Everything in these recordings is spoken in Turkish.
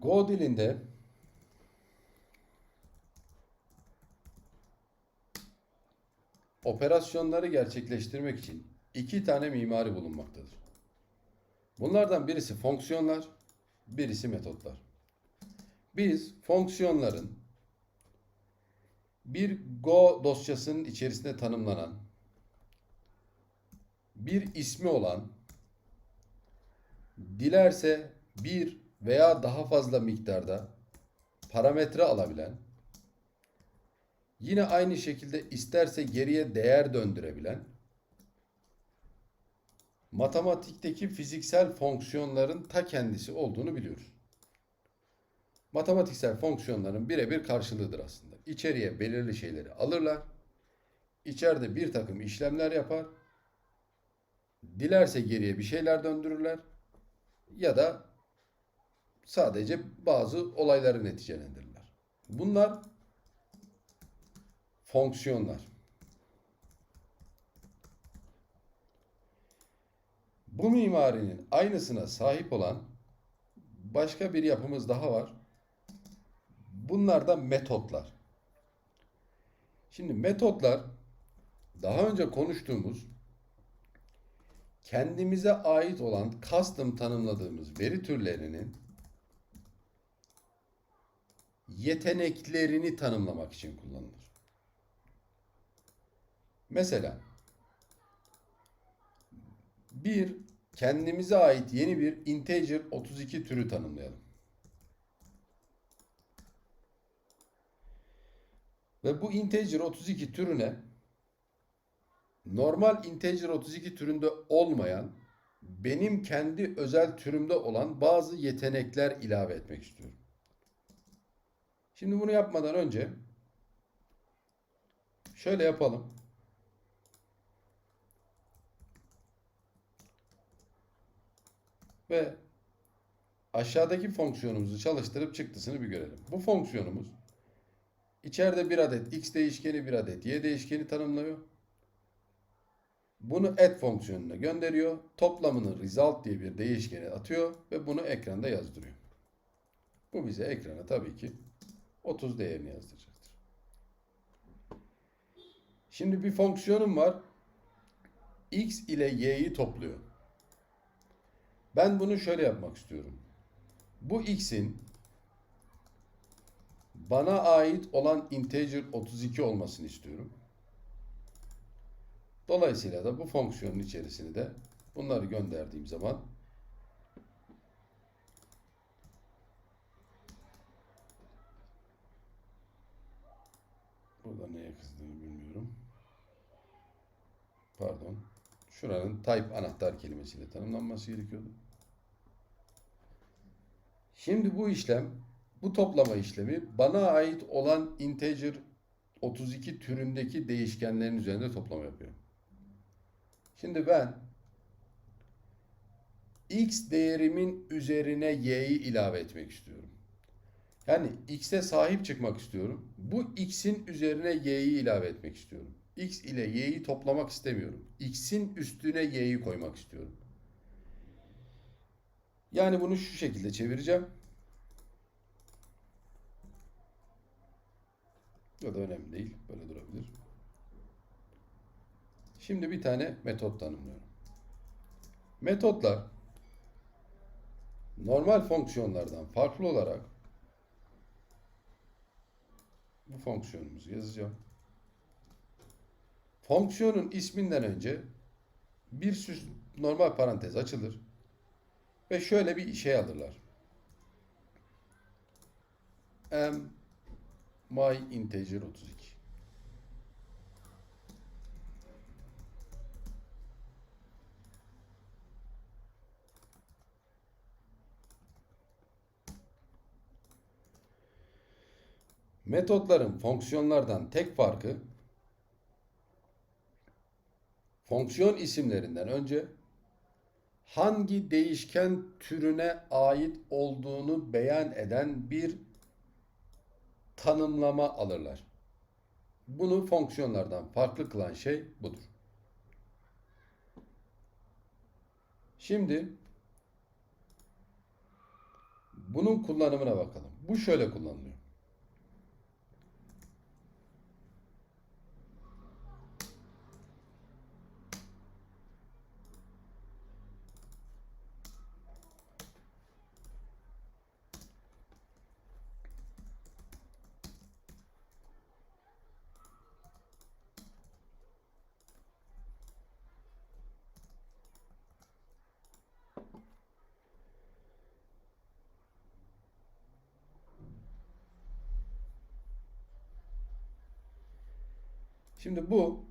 Go dilinde operasyonları gerçekleştirmek için iki tane mimari bulunmaktadır. Bunlardan birisi fonksiyonlar, birisi metotlar. Biz fonksiyonların bir Go dosyasının içerisinde tanımlanan bir ismi olan dilerse bir veya daha fazla miktarda parametre alabilen yine aynı şekilde isterse geriye değer döndürebilen matematikteki fiziksel fonksiyonların ta kendisi olduğunu biliyoruz. Matematiksel fonksiyonların birebir karşılığıdır aslında. İçeriye belirli şeyleri alırlar. İçeride bir takım işlemler yapar. Dilerse geriye bir şeyler döndürürler. Ya da sadece bazı olayları neticelendirirler. Bunlar fonksiyonlar. Bu mimarinin aynısına sahip olan başka bir yapımız daha var. Bunlar da metotlar. Şimdi metotlar daha önce konuştuğumuz kendimize ait olan custom tanımladığımız veri türlerinin yeteneklerini tanımlamak için kullanılır. Mesela bir kendimize ait yeni bir integer 32 türü tanımlayalım. Ve bu integer 32 türüne normal integer 32 türünde olmayan benim kendi özel türümde olan bazı yetenekler ilave etmek istiyorum. Şimdi bunu yapmadan önce şöyle yapalım. Ve aşağıdaki fonksiyonumuzu çalıştırıp çıktısını bir görelim. Bu fonksiyonumuz içeride bir adet x değişkeni bir adet y değişkeni tanımlıyor. Bunu add fonksiyonuna gönderiyor. Toplamını result diye bir değişkeni atıyor ve bunu ekranda yazdırıyor. Bu bize ekrana tabii ki 30 değerini yazdıracaktır. Şimdi bir fonksiyonum var. x ile y'yi topluyor. Ben bunu şöyle yapmak istiyorum. Bu x'in bana ait olan integer 32 olmasını istiyorum. Dolayısıyla da bu fonksiyonun içerisine de bunları gönderdiğim zaman kızdığını bilmiyorum. Pardon. Şuranın type anahtar kelimesiyle tanımlanması gerekiyordu. Şimdi bu işlem, bu toplama işlemi bana ait olan integer 32 türündeki değişkenlerin üzerinde toplama yapıyor. Şimdi ben x değerimin üzerine y'yi ilave etmek istiyorum. Yani x'e sahip çıkmak istiyorum. Bu x'in üzerine y'yi ilave etmek istiyorum. x ile y'yi toplamak istemiyorum. x'in üstüne y'yi koymak istiyorum. Yani bunu şu şekilde çevireceğim. Ya da önemli değil. Böyle durabilir. Şimdi bir tane metot tanımlıyorum. Metotlar normal fonksiyonlardan farklı olarak bu fonksiyonumuzu yazacağım. Fonksiyonun isminden önce bir süs normal parantez açılır ve şöyle bir şey alırlar. M my integer 32. Metotların fonksiyonlardan tek farkı fonksiyon isimlerinden önce hangi değişken türüne ait olduğunu beyan eden bir tanımlama alırlar. Bunu fonksiyonlardan farklı kılan şey budur. Şimdi bunun kullanımına bakalım. Bu şöyle kullanılıyor. Şimdi bu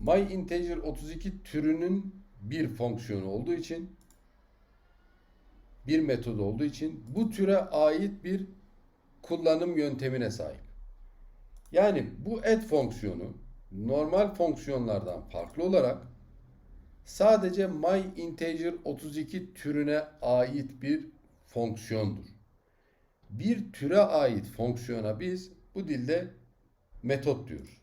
MyInteger32 türünün bir fonksiyonu olduğu için bir metod olduğu için bu türe ait bir kullanım yöntemine sahip. Yani bu add fonksiyonu normal fonksiyonlardan farklı olarak sadece MyInteger32 türüne ait bir fonksiyondur. Bir türe ait fonksiyona biz bu dilde metot diyoruz.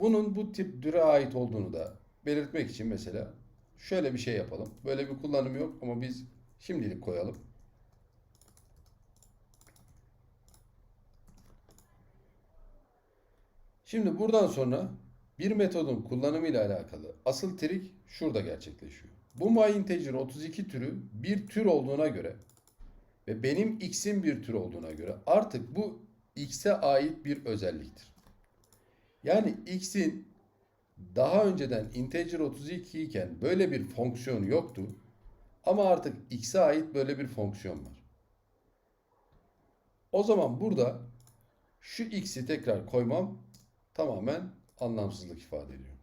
Bunun bu tip türe ait olduğunu da belirtmek için mesela şöyle bir şey yapalım. Böyle bir kullanım yok ama biz şimdilik koyalım. Şimdi buradan sonra bir metodun kullanımı ile alakalı asıl trik şurada gerçekleşiyor. Bu myInteger32 türü bir tür olduğuna göre ve benim x'in bir tür olduğuna göre artık bu x'e ait bir özelliktir. Yani x'in daha önceden integer 32 iken böyle bir fonksiyon yoktu. Ama artık x'e ait böyle bir fonksiyon var. O zaman burada şu x'i tekrar koymam tamamen anlamsızlık ifade ediyor.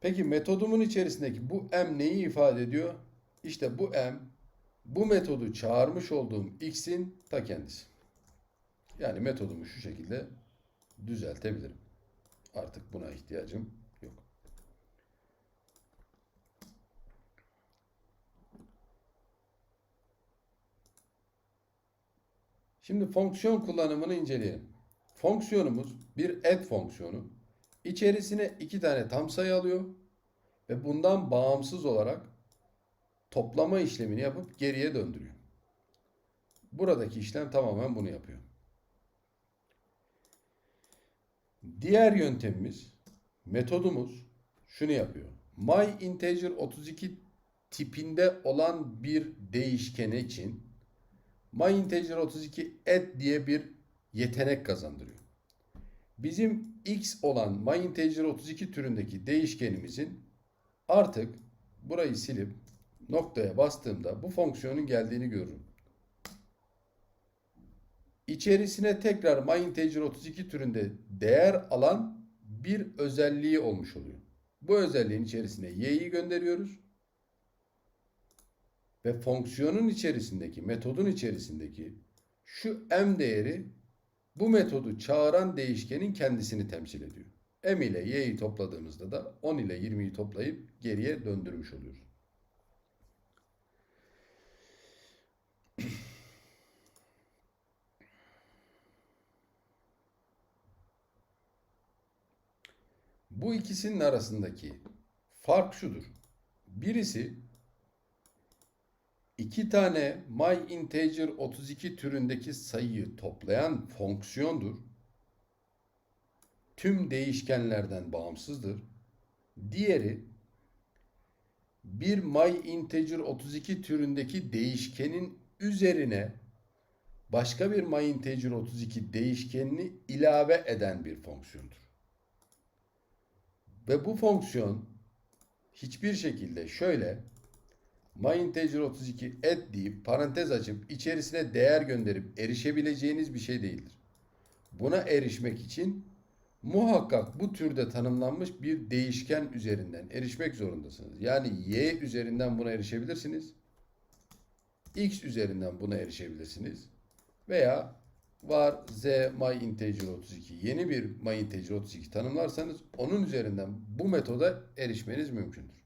Peki metodumun içerisindeki bu m neyi ifade ediyor? İşte bu m bu metodu çağırmış olduğum x'in ta kendisi. Yani metodumu şu şekilde düzeltebilirim. Artık buna ihtiyacım yok. Şimdi fonksiyon kullanımını inceleyelim. Fonksiyonumuz bir add fonksiyonu. İçerisine iki tane tam sayı alıyor ve bundan bağımsız olarak toplama işlemini yapıp geriye döndürüyor. Buradaki işlem tamamen bunu yapıyor. Diğer yöntemimiz, metodumuz şunu yapıyor. MyInteger32 tipinde olan bir değişkeni için MyInteger32 add diye bir yetenek kazandırıyor. Bizim x olan MyInteger32 türündeki değişkenimizin artık burayı silip noktaya bastığımda bu fonksiyonun geldiğini görürüm. İçerisine tekrar MyInteger32 türünde değer alan bir özelliği olmuş oluyor. Bu özelliğin içerisine y'yi gönderiyoruz. Ve fonksiyonun içerisindeki, metodun içerisindeki şu m değeri bu metodu çağıran değişkenin kendisini temsil ediyor. m ile y'yi topladığımızda da 10 ile 20'yi toplayıp geriye döndürmüş oluyoruz. Bu ikisinin arasındaki fark şudur. Birisi iki tane myInteger 32 türündeki sayıyı toplayan fonksiyondur. Tüm değişkenlerden bağımsızdır. Diğeri bir myInteger 32 türündeki değişkenin üzerine başka bir myInteger 32 değişkenini ilave eden bir fonksiyondur. Ve bu fonksiyon hiçbir şekilde şöyle myInteger32 add deyip parantez açıp içerisine değer gönderip erişebileceğiniz bir şey değildir. Buna erişmek için muhakkak bu türde tanımlanmış bir değişken üzerinden erişmek zorundasınız. Yani y üzerinden buna erişebilirsiniz. x üzerinden buna erişebilirsiniz. Veya var z myInteger 32 yeni bir myInteger 32 tanımlarsanız onun üzerinden bu metoda erişmeniz mümkündür.